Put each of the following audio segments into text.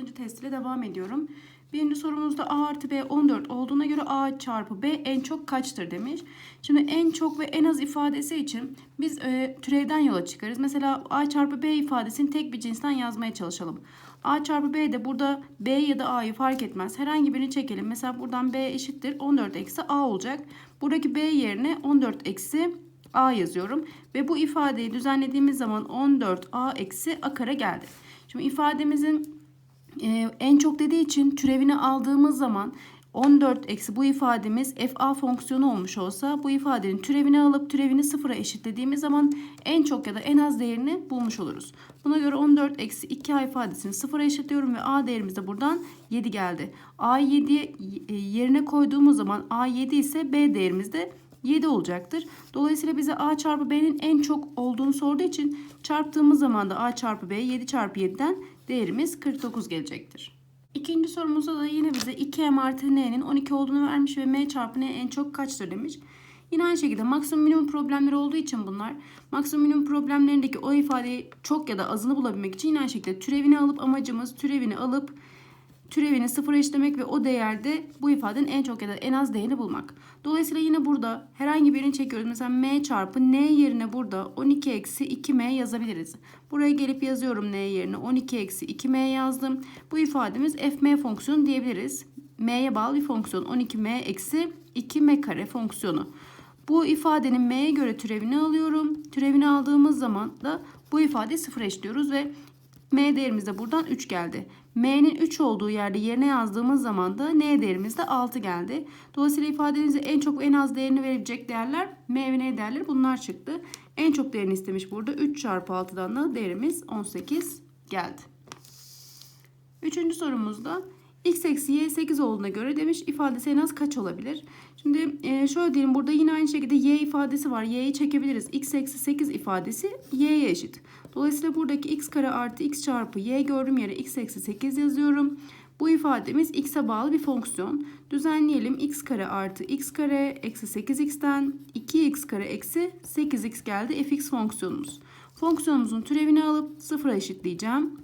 6. test ile devam ediyorum. Birinci sorumuzda A artı B 14 olduğuna göre A çarpı B en çok kaçtır demiş. Şimdi en çok ve en az ifadesi için biz e, türevden yola çıkarız. Mesela A çarpı B ifadesini tek bir cinsten yazmaya çalışalım. A çarpı B de burada B ya da A'yı fark etmez. Herhangi birini çekelim. Mesela buradan B eşittir 14 eksi A olacak. Buradaki B yerine 14 eksi A yazıyorum. Ve bu ifadeyi düzenlediğimiz zaman 14A eksi A kare geldi. Şimdi ifademizin e, en çok dediği için türevini aldığımız zaman 14 eksi bu ifademiz fa fonksiyonu olmuş olsa bu ifadenin türevini alıp türevini sıfıra eşitlediğimiz zaman en çok ya da en az değerini bulmuş oluruz. Buna göre 14 eksi 2a ifadesini sıfıra eşitliyorum ve a değerimiz de buradan 7 geldi. a 7 yerine koyduğumuz zaman a 7 ise b değerimiz de 7 olacaktır. Dolayısıyla bize a çarpı b'nin en çok olduğunu sorduğu için çarptığımız zaman da a çarpı b 7 çarpı 7'den değerimiz 49 gelecektir. İkinci sorumuzda da yine bize 2m artı n'nin 12 olduğunu vermiş ve m çarpı n en çok kaçtır demiş. Yine aynı şekilde maksimum minimum problemleri olduğu için bunlar maksimum minimum problemlerindeki o ifadeyi çok ya da azını bulabilmek için yine aynı şekilde türevini alıp amacımız türevini alıp türevini sıfıra eşitlemek ve o değerde bu ifadenin en çok ya da en az değerini bulmak. Dolayısıyla yine burada herhangi birini çekiyoruz. Mesela m çarpı n yerine burada 12 eksi 2m yazabiliriz. Buraya gelip yazıyorum n yerine 12 eksi 2m yazdım. Bu ifademiz fm fonksiyonu diyebiliriz. m'ye bağlı bir fonksiyon 12m eksi 2m kare fonksiyonu. Bu ifadenin m'ye göre türevini alıyorum. Türevini aldığımız zaman da bu ifadeyi sıfıra eşliyoruz ve m değerimiz de buradan 3 geldi. M'nin 3 olduğu yerde yerine yazdığımız zaman da N değerimiz de 6 geldi. Dolayısıyla ifadenize en çok en az değerini verebilecek değerler M ve N değerleri bunlar çıktı. En çok değerini istemiş burada. 3 çarpı 6'dan da değerimiz 18 geldi. Üçüncü sorumuzda x eksi y 8 olduğuna göre demiş ifadesi en az kaç olabilir? Şimdi e, şöyle diyelim burada yine aynı şekilde y ifadesi var. y'yi çekebiliriz. x eksi 8 ifadesi y'ye eşit. Dolayısıyla buradaki x kare artı x çarpı y gördüğüm yere x eksi 8 yazıyorum. Bu ifademiz x'e bağlı bir fonksiyon. Düzenleyelim. x kare artı x kare eksi 8x'ten 2x kare eksi 8x geldi fx fonksiyonumuz. Fonksiyonumuzun türevini alıp sıfıra eşitleyeceğim.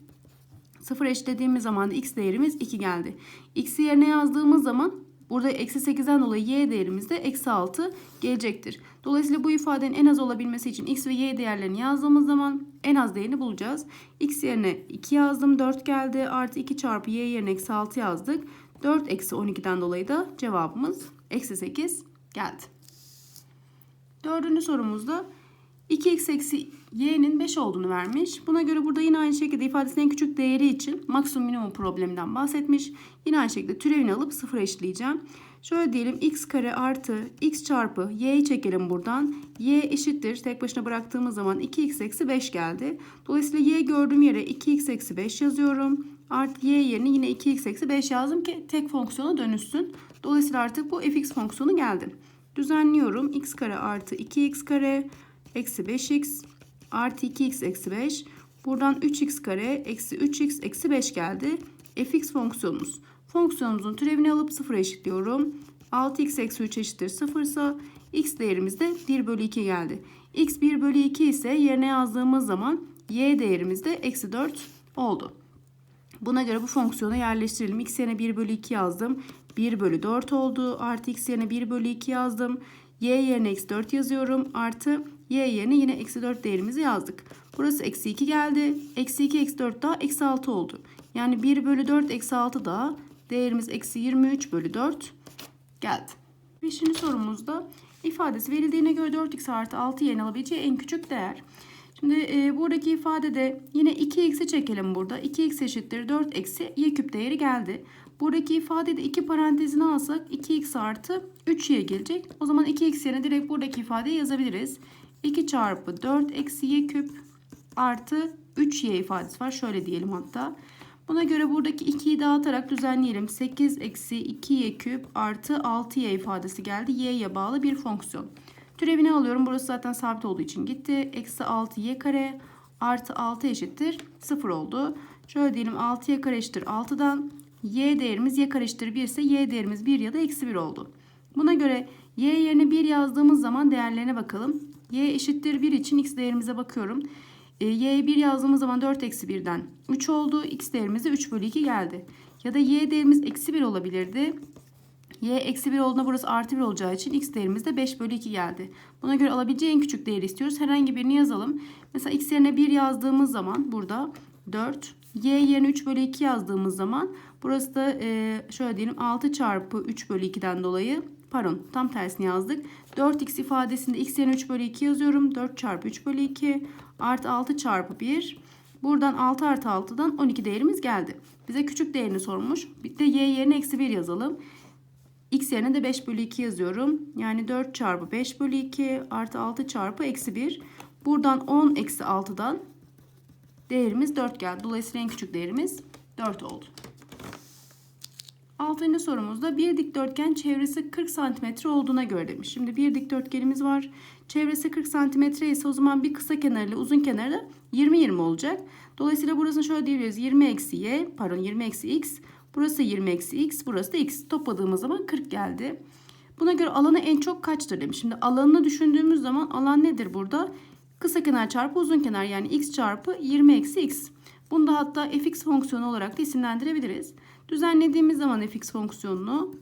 Sıfır eşitlediğimiz zaman x değerimiz 2 geldi. x'i yerine yazdığımız zaman burada eksi 8'den dolayı y değerimiz de eksi 6 gelecektir. Dolayısıyla bu ifadenin en az olabilmesi için x ve y değerlerini yazdığımız zaman en az değerini bulacağız. x yerine 2 yazdım 4 geldi. Artı 2 çarpı y yerine eksi 6 yazdık. 4 eksi 12'den dolayı da cevabımız eksi 8 geldi. Dördüncü sorumuzda 2x eksi y'nin 5 olduğunu vermiş. Buna göre burada yine aynı şekilde ifadesinin en küçük değeri için maksimum minimum probleminden bahsetmiş. Yine aynı şekilde türevini alıp sıfıra eşitleyeceğim. Şöyle diyelim x kare artı x çarpı y'yi çekelim buradan. y eşittir. Tek başına bıraktığımız zaman 2x eksi 5 geldi. Dolayısıyla y gördüğüm yere 2x eksi 5 yazıyorum. Artı y yerine yine 2x eksi 5 yazdım ki tek fonksiyona dönüşsün. Dolayısıyla artık bu fx fonksiyonu geldi. Düzenliyorum. x kare artı 2x kare eksi 5x artı 2x eksi 5. Buradan 3x kare eksi 3x eksi 5 geldi. fx fonksiyonumuz. Fonksiyonumuzun türevini alıp 0'a eşitliyorum. 6x eksi 3 eşittir 0 ise x değerimiz de 1 bölü 2 geldi. x 1 bölü 2 ise yerine yazdığımız zaman y değerimiz de eksi 4 oldu. Buna göre bu fonksiyonu yerleştirelim. x yerine 1 bölü 2 yazdım. 1 bölü 4 oldu. Artı x yerine 1 bölü 2 yazdım. y yerine eksi 4 yazıyorum. Artı y yerine yine eksi 4 değerimizi yazdık. Burası eksi 2 geldi. Eksi 2 eksi 4 daha eksi 6 oldu. Yani 1 bölü 4 eksi 6 daha değerimiz eksi 23 bölü 4 geldi. Beşinci sorumuzda ifadesi verildiğine göre 4x artı 6 yerine alabileceği en küçük değer. Şimdi e, buradaki ifadede yine 2x'i çekelim burada. 2x eşittir 4 eksi y küp değeri geldi. Buradaki ifadede iki parantezini alsak 2x artı 3y gelecek. O zaman 2x yerine direkt buradaki ifadeyi yazabiliriz. 2 çarpı 4 eksi y küp artı 3y ifadesi var. Şöyle diyelim hatta. Buna göre buradaki 2'yi dağıtarak düzenleyelim. 8 eksi 2y küp artı 6y ifadesi geldi. y'ye bağlı bir fonksiyon. Türevini alıyorum. Burası zaten sabit olduğu için gitti. Eksi 6y kare artı 6 eşittir 0 oldu. Şöyle diyelim 6y kare eşittir 6'dan. y değerimiz y kare eşittir 1 ise y değerimiz 1 ya da eksi 1 oldu. Buna göre y yerine 1 yazdığımız zaman değerlerine bakalım. Y eşittir 1 için x değerimize bakıyorum. E, y'ye 1 yazdığımız zaman 4 eksi 1'den 3 oldu. X değerimiz de 3 bölü 2 geldi. Ya da y değerimiz eksi 1 olabilirdi. Y eksi 1 olduğunda burası artı 1 olacağı için x değerimiz de 5 bölü 2 geldi. Buna göre alabileceği en küçük değeri istiyoruz. Herhangi birini yazalım. Mesela x yerine 1 yazdığımız zaman burada 4. Y yerine 3 bölü 2 yazdığımız zaman burası da e, şöyle diyelim 6 çarpı 3 bölü 2'den dolayı pardon tam tersini yazdık. 4x ifadesinde x yerine 3 bölü 2 yazıyorum. 4 çarpı 3 bölü 2 artı 6 çarpı 1. Buradan 6 artı 6'dan 12 değerimiz geldi. Bize küçük değerini sormuş. Bir de y yerine eksi 1 yazalım. X yerine de 5 bölü 2 yazıyorum. Yani 4 çarpı 5 bölü 2 artı 6 çarpı eksi 1. Buradan 10 eksi 6'dan değerimiz 4 geldi. Dolayısıyla en küçük değerimiz 4 oldu. Altıncı sorumuzda bir dikdörtgen çevresi 40 cm olduğuna göre demiş. Şimdi bir dikdörtgenimiz var. Çevresi 40 cm ise o zaman bir kısa kenarı ile uzun kenarı da 20-20 olacak. Dolayısıyla burasını şöyle diyebiliriz. 20 eksi y pardon 20 eksi x. Burası 20 eksi x. Burası da x. Topladığımız zaman 40 geldi. Buna göre alanı en çok kaçtır demiş. Şimdi alanını düşündüğümüz zaman alan nedir burada? Kısa kenar çarpı uzun kenar yani x çarpı 20 eksi x. Bunu da hatta fx fonksiyonu olarak da isimlendirebiliriz. Düzenlediğimiz zaman fx fonksiyonunu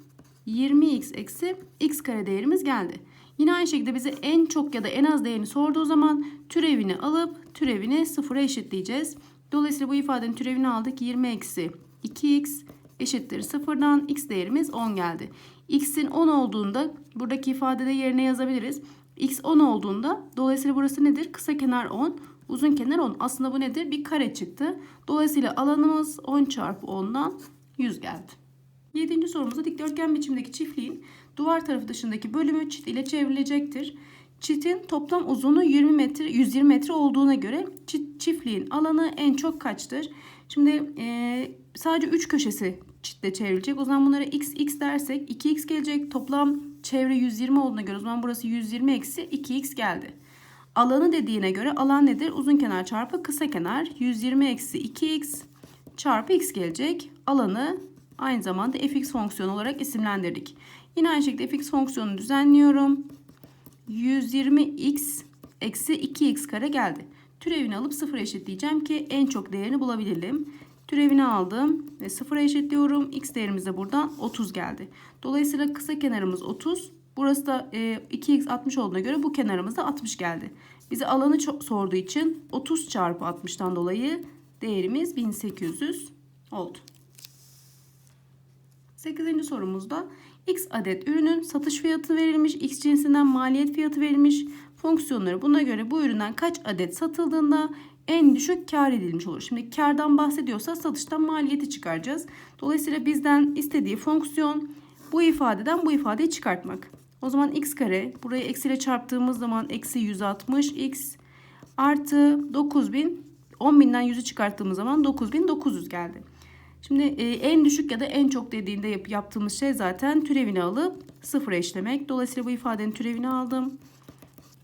20x eksi x kare değerimiz geldi. Yine aynı şekilde bize en çok ya da en az değerini sorduğu zaman türevini alıp türevini sıfıra eşitleyeceğiz. Dolayısıyla bu ifadenin türevini aldık. 20 eksi 2x eşittir sıfırdan x değerimiz 10 geldi. x'in 10 olduğunda buradaki ifadede yerine yazabiliriz. x 10 olduğunda dolayısıyla burası nedir? Kısa kenar 10. Uzun kenar 10. Aslında bu nedir? Bir kare çıktı. Dolayısıyla alanımız 10 çarpı 10'dan 100 geldi. Yedinci sorumuzda dikdörtgen biçimdeki çiftliğin duvar tarafı dışındaki bölümü çit ile çevrilecektir. Çitin toplam uzunluğu 20 metre, 120 metre olduğuna göre çit, çiftliğin alanı en çok kaçtır? Şimdi e, sadece 3 köşesi çitle çevrilecek. O zaman bunlara x x dersek 2x gelecek. Toplam çevre 120 olduğuna göre o zaman burası 120 eksi 2x geldi. Alanı dediğine göre alan nedir? Uzun kenar çarpı kısa kenar 120 eksi 2x çarpı x gelecek. Alanı aynı zamanda fx fonksiyonu olarak isimlendirdik. Yine aynı şekilde fx fonksiyonunu düzenliyorum. 120x eksi 2x kare geldi. Türevini alıp sıfır eşitleyeceğim ki en çok değerini bulabilelim. Türevini aldım ve sıfıra eşitliyorum. X değerimiz de buradan 30 geldi. Dolayısıyla kısa kenarımız 30. Burası da e, 2x 60 olduğuna göre bu kenarımız da 60 geldi. Bize alanı çok sorduğu için 30 çarpı 60'tan dolayı değerimiz 1800 oldu. 8. sorumuzda x adet ürünün satış fiyatı verilmiş, x cinsinden maliyet fiyatı verilmiş. Fonksiyonları buna göre bu üründen kaç adet satıldığında en düşük kar edilmiş olur. Şimdi kardan bahsediyorsa satıştan maliyeti çıkaracağız. Dolayısıyla bizden istediği fonksiyon bu ifadeden bu ifadeyi çıkartmak. O zaman x kare burayı eksiyle çarptığımız zaman eksi 160 x artı 9000 10.000'den 100'ü çıkarttığımız zaman 9900 geldi. Şimdi e, en düşük ya da en çok dediğinde yap, yaptığımız şey zaten türevini alıp sıfıra eşlemek. Dolayısıyla bu ifadenin türevini aldım.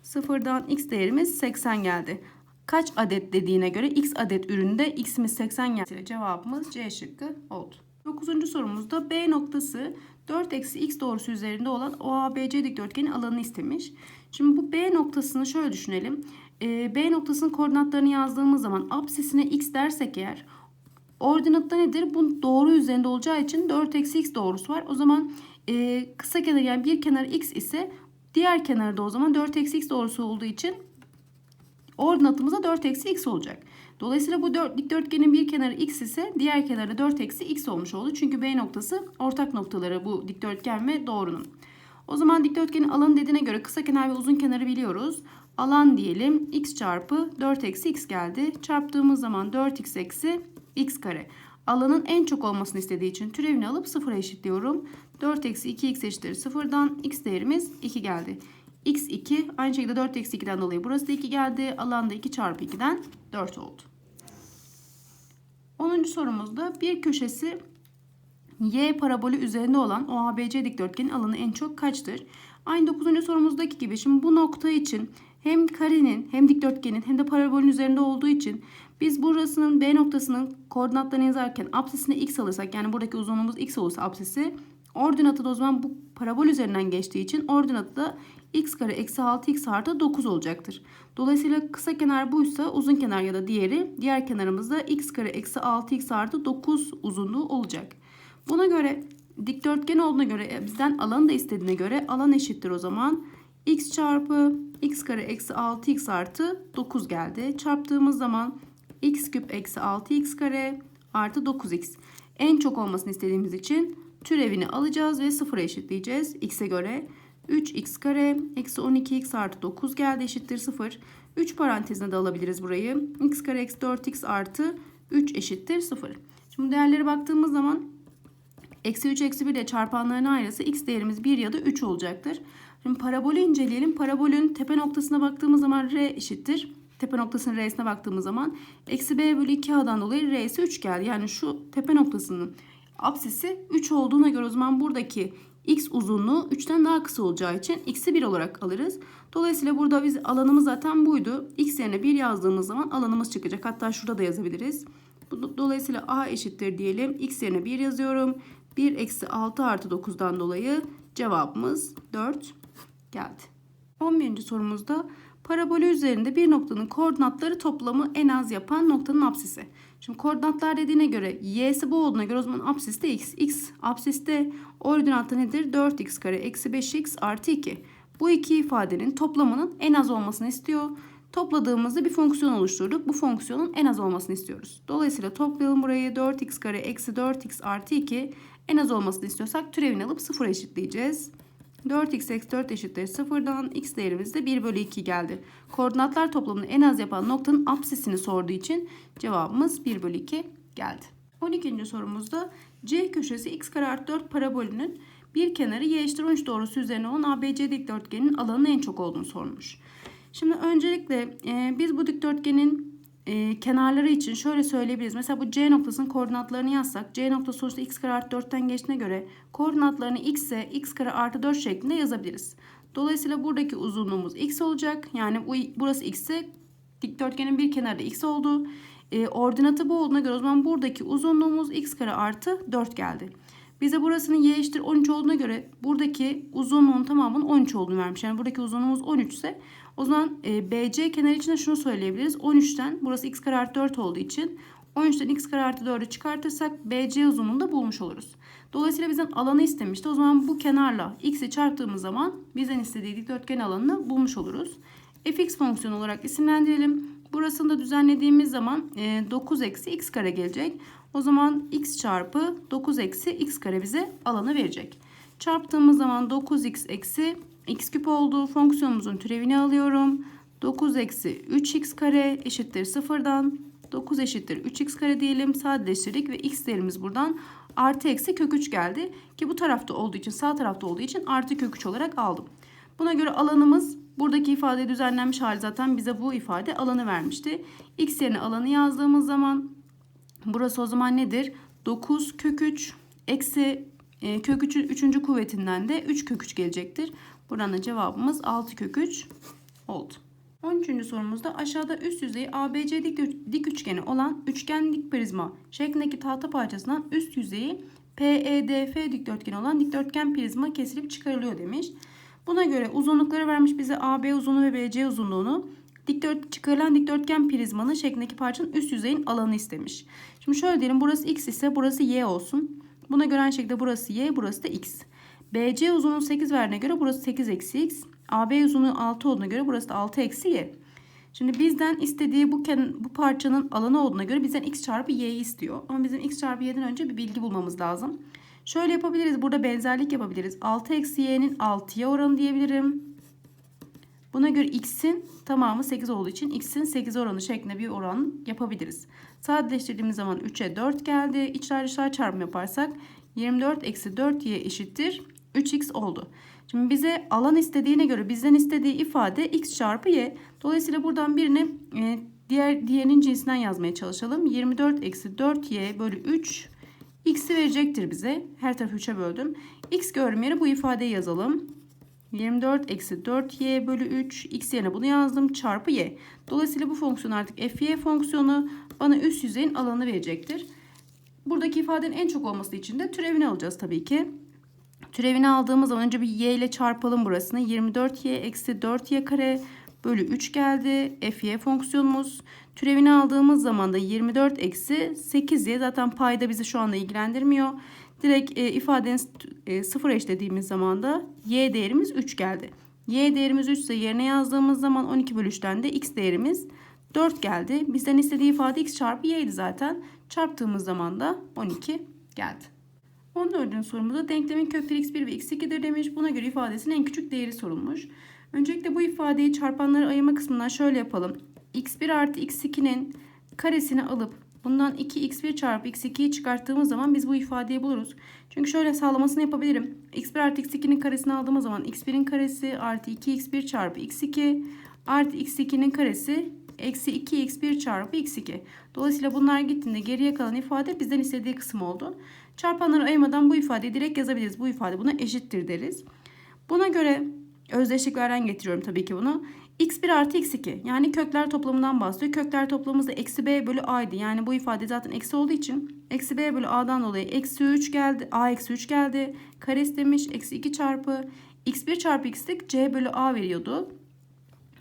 Sıfırdan x değerimiz 80 geldi. Kaç adet dediğine göre x adet üründe x'imiz 80 geldi. Cevabımız C şıkkı oldu. 9. sorumuzda B noktası 4 eksi x doğrusu üzerinde olan OABC dikdörtgenin alanını istemiş. Şimdi bu B noktasını şöyle düşünelim. E, B noktasının koordinatlarını yazdığımız zaman apsisine x dersek eğer ordinatta nedir? Bu doğru üzerinde olacağı için 4 eksi x doğrusu var. O zaman e, kısa kenar yani bir kenar x ise diğer kenarda o zaman 4 eksi x doğrusu olduğu için ordinatımıza 4 eksi x olacak. Dolayısıyla bu dört, dikdörtgenin bir kenarı x ise diğer kenarı 4 eksi x olmuş oldu. Çünkü B noktası ortak noktaları bu dikdörtgen ve doğrunun. O zaman dikdörtgenin alanı dediğine göre kısa kenar ve uzun kenarı biliyoruz. Alan diyelim x çarpı 4 eksi x geldi. Çarptığımız zaman 4x eksi x kare. Alanın en çok olmasını istediği için türevini alıp sıfıra eşitliyorum. 4 eksi 2x eşittir sıfırdan x değerimiz 2 geldi. x 2 aynı şekilde 4 eksi 2'den dolayı burası da 2 geldi. Alanda 2 çarpı 2'den 4 oldu. 10. sorumuzda bir köşesi y parabolü üzerinde olan OABC dikdörtgenin alanı en çok kaçtır? Aynı 9. sorumuzdaki gibi şimdi bu nokta için hem karenin hem dikdörtgenin hem de parabolün üzerinde olduğu için biz burasının B noktasının koordinatlarını yazarken apsisine x alırsak yani buradaki uzunluğumuz x olursa apsisi ordinatı da o zaman bu parabol üzerinden geçtiği için ordinatı da x kare eksi 6x artı 9 olacaktır. Dolayısıyla kısa kenar buysa uzun kenar ya da diğeri diğer kenarımızda x kare eksi 6x artı 9 uzunluğu olacak. Buna göre dikdörtgen olduğuna göre e, bizden alanı da istediğine göre alan eşittir o zaman. x çarpı x kare eksi 6x artı 9 geldi. Çarptığımız zaman x küp eksi 6x kare artı 9x. En çok olmasını istediğimiz için türevini alacağız ve sıfıra eşitleyeceğiz x'e göre. 3x kare eksi 12x artı 9 geldi eşittir 0. 3 parantezine de alabiliriz burayı. x kare eksi 4x artı 3 eşittir 0. Şimdi değerlere baktığımız zaman eksi 3 eksi 1 ile çarpanların ayrısı x değerimiz 1 ya da 3 olacaktır. Şimdi parabolü inceleyelim. Parabolün tepe noktasına baktığımız zaman r eşittir. Tepe noktasının r'sine baktığımız zaman eksi b bölü 2a'dan dolayı r'si 3 geldi. Yani şu tepe noktasının apsisi 3 olduğuna göre o zaman buradaki x uzunluğu 3'ten daha kısa olacağı için x'i 1 olarak alırız. Dolayısıyla burada biz alanımız zaten buydu. x yerine 1 yazdığımız zaman alanımız çıkacak. Hatta şurada da yazabiliriz. Dolayısıyla a eşittir diyelim. x yerine 1 yazıyorum. 1 eksi 6 artı 9'dan dolayı cevabımız 4 geldi. 11. sorumuzda parabolü üzerinde bir noktanın koordinatları toplamı en az yapan noktanın apsisi. Şimdi koordinatlar dediğine göre y'si bu olduğuna göre o zaman apsis de x. x apsiste ordinatta nedir? 4x kare eksi 5x artı 2. Bu iki ifadenin toplamının en az olmasını istiyor. Topladığımızda bir fonksiyon oluşturduk. Bu fonksiyonun en az olmasını istiyoruz. Dolayısıyla toplayalım burayı 4x kare eksi 4x artı 2 en az olmasını istiyorsak türevini alıp 0 eşitleyeceğiz. 4x eksi 4 eşittir 0'dan x değerimiz de 1 bölü 2 geldi. Koordinatlar toplamını en az yapan noktanın apsisini sorduğu için cevabımız 1 bölü 2 geldi. 12. sorumuzda C köşesi x kare artı 4 parabolünün bir kenarı y eşittir 13 doğrusu üzerine olan ABC dikdörtgenin alanının en çok olduğunu sormuş. Şimdi öncelikle e, biz bu dikdörtgenin e, kenarları için şöyle söyleyebiliriz. Mesela bu C noktasının koordinatlarını yazsak C noktası sonuçta x kare artı 4'ten geçtiğine göre koordinatlarını x'e x kare artı 4 şeklinde yazabiliriz. Dolayısıyla buradaki uzunluğumuz x olacak. Yani bu, burası x'e dikdörtgenin bir kenarı x oldu. E, ordinatı bu olduğuna göre o zaman buradaki uzunluğumuz x kare artı 4 geldi. Bize burasının y eşittir 13 olduğuna göre buradaki uzunluğun tamamının 13 olduğunu vermiş. Yani buradaki uzunluğumuz 13 ise o zaman e, BC kenarı için de şunu söyleyebiliriz. 13'ten burası x kare artı 4 olduğu için 13'ten x kare artı 4'ü çıkartırsak BC uzunluğunu da bulmuş oluruz. Dolayısıyla bizden alanı istemişti. O zaman bu kenarla x'i çarptığımız zaman bizden istediği dikdörtgen alanını bulmuş oluruz. fx fonksiyonu olarak isimlendirelim. Burasını da düzenlediğimiz zaman e, 9 eksi x kare gelecek. O zaman x çarpı 9 eksi x kare bize alanı verecek. Çarptığımız zaman 9x eksi x küp oldu. Fonksiyonumuzun türevini alıyorum. 9 eksi 3x kare eşittir sıfırdan. 9 eşittir 3x kare diyelim. Sadeleştirdik ve x değerimiz buradan artı eksi kök 3 geldi. Ki bu tarafta olduğu için sağ tarafta olduğu için artı kök 3 olarak aldım. Buna göre alanımız buradaki ifade düzenlenmiş hali zaten bize bu ifade alanı vermişti. X yerine alanı yazdığımız zaman burası o zaman nedir? 9 kök 3 eksi e, kök 3'ün 3. kuvvetinden de 3 kök 3 gelecektir. Buradan da cevabımız 6 kök 3 oldu. 13. sorumuzda aşağıda üst yüzeyi ABC dik, dik üçgeni olan üçgenlik prizma şeklindeki tahta parçasından üst yüzeyi PEDF dikdörtgeni olan dikdörtgen prizma kesilip çıkarılıyor demiş. Buna göre uzunlukları vermiş bize AB uzunluğu ve BC uzunluğunu. Dikdört, çıkarılan dikdörtgen prizmanın şeklindeki parçanın üst yüzeyin alanı istemiş. Şimdi şöyle diyelim burası x ise burası y olsun. Buna göre aynı şekilde burası y burası da x. BC uzunluğu 8 verdiğine göre burası 8 eksi x. AB uzunluğu 6 olduğuna göre burası da 6 eksi y. Şimdi bizden istediği bu, bu parçanın alanı olduğuna göre bizden x çarpı y'yi istiyor. Ama bizim x çarpı y'den önce bir bilgi bulmamız lazım. Şöyle yapabiliriz. Burada benzerlik yapabiliriz. 6 eksi y'nin 6'ya oranı diyebilirim. Buna göre x'in tamamı 8 olduğu için x'in 8 oranı şeklinde bir oran yapabiliriz. Sadeleştirdiğimiz zaman 3'e 4 geldi. İçler dışlar çarpımı yaparsak 24 eksi 4y eşittir 3x oldu. Şimdi bize alan istediğine göre bizden istediği ifade x çarpı y. Dolayısıyla buradan birini e, diğer diğerinin cinsinden yazmaya çalışalım. 24 eksi 4y bölü 3 x'i verecektir bize. Her tarafı 3'e böldüm. x görüm yerine bu ifadeyi yazalım. 24 eksi 4y bölü 3 x yerine bunu yazdım çarpı y. Dolayısıyla bu fonksiyon artık fy fonksiyonu bana üst yüzeyin alanı verecektir. Buradaki ifadenin en çok olması için de türevini alacağız tabii ki. Türevini aldığımız zaman önce bir y ile çarpalım burasını. 24y eksi 4y kare bölü 3 geldi. fy fonksiyonumuz. Türevini aldığımız zaman da 24 eksi 8y zaten payda bizi şu anda ilgilendirmiyor. Direkt e, ifadenin e, sıfır eşlediğimiz zaman da y değerimiz 3 geldi. y değerimiz 3 ise yerine yazdığımız zaman 12 bölü 3'ten de x değerimiz 4 geldi. Bizden istediği ifade x çarpı y'ydi zaten. Çarptığımız zaman da 12 geldi. 14. sorumuzda denklemin kökleri x1 ve x2'dir demiş. Buna göre ifadesinin en küçük değeri sorulmuş. Öncelikle bu ifadeyi çarpanları ayırma kısmından şöyle yapalım. x1 artı x2'nin karesini alıp bundan 2x1 çarpı x2'yi çıkarttığımız zaman biz bu ifadeyi buluruz. Çünkü şöyle sağlamasını yapabilirim. x1 artı x2'nin karesini aldığımız zaman x1'in karesi artı 2x1 çarpı x2 artı x2'nin karesi eksi 2x1 çarpı x2. Dolayısıyla bunlar gittiğinde geriye kalan ifade bizden istediği kısım oldu. Çarpanları ayırmadan bu ifadeyi direkt yazabiliriz. Bu ifade buna eşittir deriz. Buna göre özdeşliklerden getiriyorum tabii ki bunu. X1 artı x2 yani kökler toplamından bahsediyor. Kökler toplamımız da eksi b bölü a'ydı. Yani bu ifade zaten eksi olduğu için eksi b bölü a'dan dolayı eksi 3 geldi. a eksi 3 geldi. Karesi demiş eksi 2 çarpı x1 çarpı x'lik c bölü a veriyordu.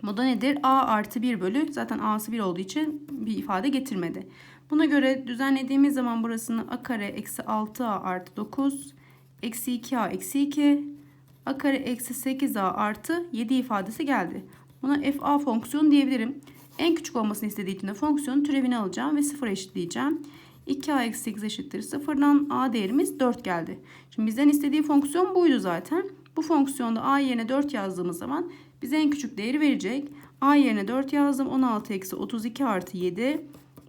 Bu da nedir? a artı 1 bölü zaten a'sı 1 olduğu için bir ifade getirmedi. Buna göre düzenlediğimiz zaman burasını a kare eksi 6a artı 9 eksi 2a eksi 2 a kare eksi 8a artı 7 ifadesi geldi. Buna fa fonksiyon diyebilirim. En küçük olmasını istediği için de fonksiyonun türevini alacağım ve 0 eşitleyeceğim. 2a eksi 8 eşittir 0'dan a değerimiz 4 geldi. Şimdi bizden istediği fonksiyon buydu zaten. Bu fonksiyonda a yerine 4 yazdığımız zaman bize en küçük değeri verecek. a yerine 4 yazdım. 16 eksi 32 artı 7.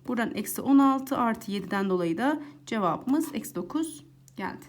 Buradan eksi 16 artı 7'den dolayı da cevabımız eksi 9 geldi.